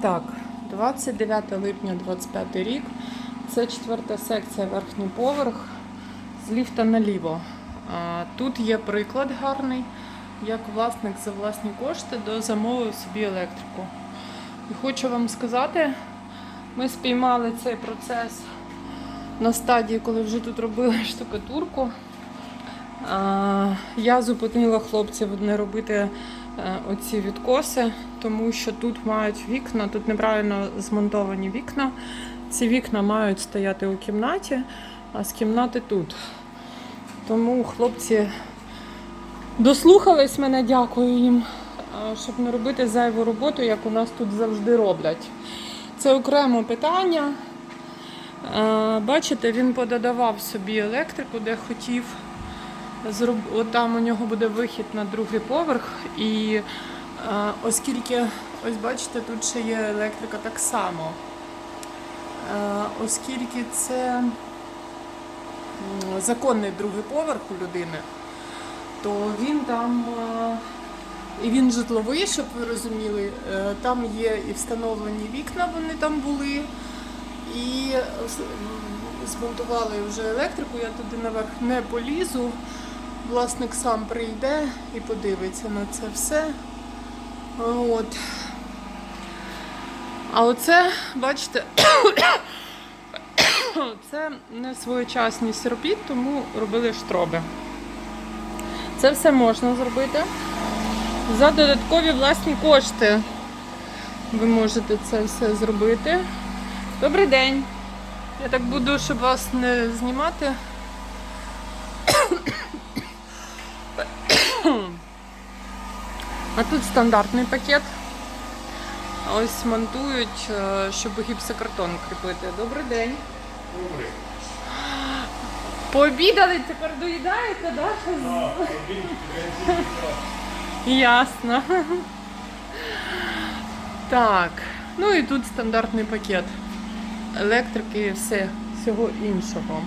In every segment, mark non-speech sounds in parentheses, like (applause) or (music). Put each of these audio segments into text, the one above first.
Так, 29 липня 25 рік. Це четверта секція, верхній поверх з ліфта наліво. Тут є приклад гарний, як власник за власні кошти дозамовив собі електрику. І хочу вам сказати, ми спіймали цей процес на стадії, коли вже тут робили штукатурку. Я зупинила хлопців не робити е, оці відкоси, тому що тут мають вікна, тут неправильно змонтовані вікна. Ці вікна мають стояти у кімнаті, а з кімнати тут. Тому хлопці дослухались мене, дякую їм, щоб не робити зайву роботу, як у нас тут завжди роблять. Це окреме питання. Е, Бачите, він пододавав собі електрику, де хотів. Зроб... От там у нього буде вихід на другий поверх. І е, оскільки, ось бачите, тут ще є електрика так само. Е, оскільки це законний другий поверх у людини, то він там. е, і він житловий, щоб ви розуміли. Там є і встановлені вікна, вони там були. І змонтували вже електрику, я туди наверх не полізу. Власник сам прийде і подивиться на це все. От. А оце, бачите, (coughs) це не своєчасність робіт, тому робили штроби. Це все можна зробити. За додаткові власні кошти ви можете це все зробити. Добрий день. Я так буду, щоб вас не знімати. А тут стандартний пакет. Ось монтують, е, щоб гіпсокартон кріпити. Добрий день. Добре. Пообідали, тепер доїдаєте, да? Один. Ясно. Так. Ну і тут стандартний пакет. Електрики і все, всього іншого.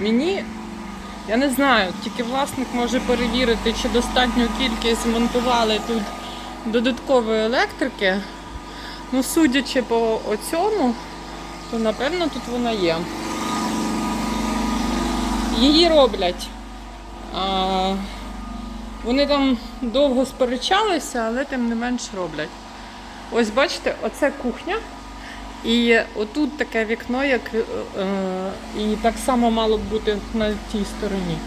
Мені, я не знаю, тільки власник може перевірити, чи достатню кількість змонтували тут додаткової електрики. Ну, судячи по оцьому, то напевно тут вона є. Її роблять. А, вони там довго сперечалися, але тим не менш роблять. Ось бачите, оце кухня. І отут таке вікно, як, е, е, і так само мало б бути на тій стороні.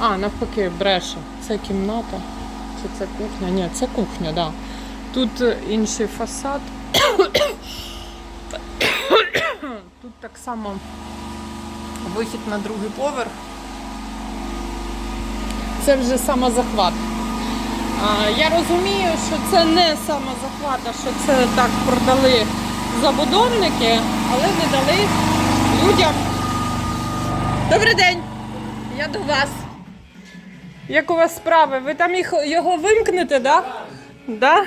А, навпаки, бреше. Це кімната. Чи це кухня? Ні, це кухня, так. Да. Тут е, інший фасад. Тут так само вихід на другий поверх. Це вже самозахват. Я розумію, що це не самозахват, а що це так продали забудовники, але не дали людям. Добрий день! Я до вас. Як у вас справи? Ви там його вимкнете, так? Да? Да?